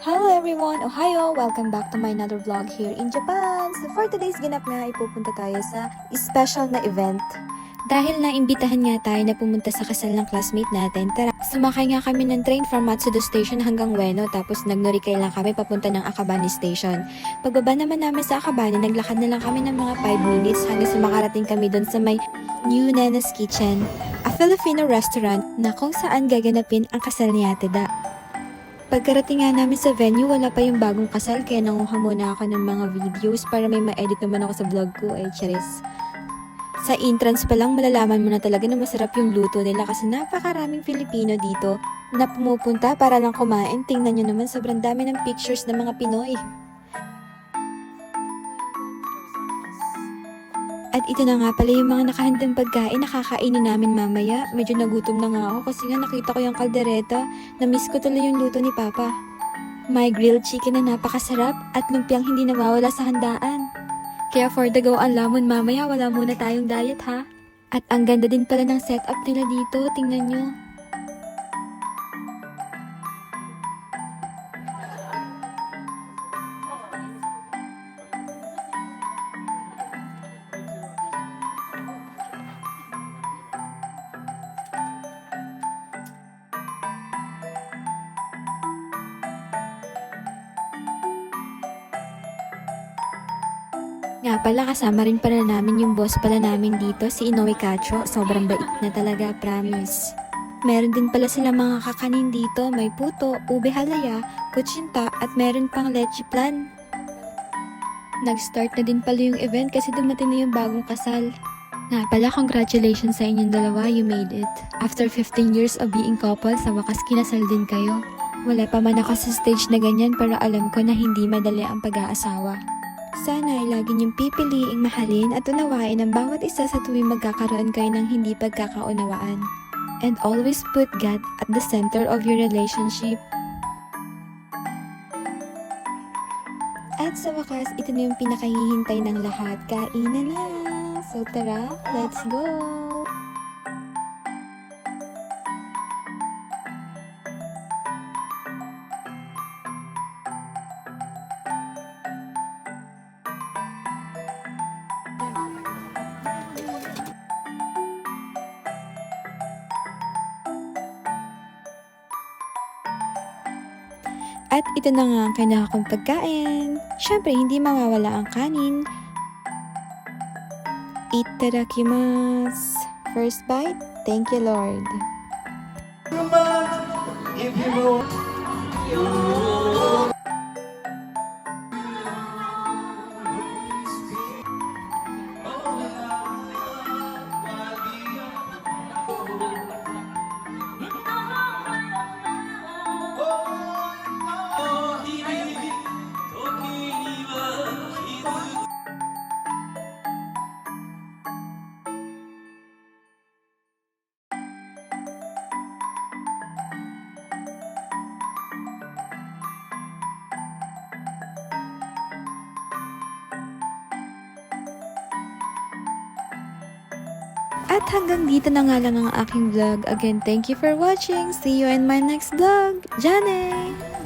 Hello everyone! Ohayo! Welcome back to my another vlog here in Japan! So for today's ganap nga, ipupunta tayo sa special na event. Dahil naimbitahan nga tayo na pumunta sa kasal ng classmate natin, tara, sumakay nga kami ng train from Matsudo Station hanggang Ueno tapos nagnorikay lang kami papunta ng Akabani Station. Pagbaba naman namin sa Akabani, naglakad na lang kami ng mga 5 minutes hanggang sa makarating kami doon sa may New Nena's Kitchen, a Filipino restaurant na kung saan gaganapin ang kasal ni Ate Da. Pagkarating nga namin sa venue, wala pa yung bagong kasal kaya nanguha muna ako ng mga videos para may ma-edit naman ako sa vlog ko ay charis. Sa entrance pa lang malalaman mo na talaga na masarap yung luto nila kasi napakaraming Filipino dito na pumupunta para lang kumain. Tingnan nyo naman sobrang dami ng pictures ng mga Pinoy. At ito na nga pala yung mga nakahandang pagkain na kakainin namin mamaya. Medyo nagutom na nga ako kasi nga nakita ko yung kaldereta. Na-miss ko tuloy yung luto ni Papa. May grilled chicken na napakasarap at lumpiang hindi nawawala sa handaan. Kaya for the go ang lamon mamaya, wala muna tayong diet ha. At ang ganda din pala ng setup nila dito, tingnan nyo. Nga pala, kasama rin pala namin yung boss pala namin dito, si Inoue Cacho. Sobrang bait na talaga, promise. Meron din pala sila mga kakanin dito, may puto, ube halaya, kutsinta, at meron pang leche plan. Nag-start na din pala yung event kasi dumating na yung bagong kasal. Nga pala, congratulations sa inyong dalawa, you made it. After 15 years of being couple, sa wakas kinasal din kayo. Wala pa man ako sa stage na ganyan pero alam ko na hindi madali ang pag-aasawa. Sana ay lagi niyong pipiliing mahalin at unawain ang bawat isa sa tuwing magkakaroon kayo ng hindi pagkakaunawaan. And always put God at the center of your relationship. At sa wakas, ito na yung pinakahihintay ng lahat. Kainan na! So tara, let's go! At ito na nga ang kailangan kong pagkain. Siyempre, hindi mawawala ang kanin. Itadakimasu. First bite, thank you Lord. If you At hanggang dito na nga lang ang aking vlog. Again, thank you for watching. See you in my next vlog. Jane!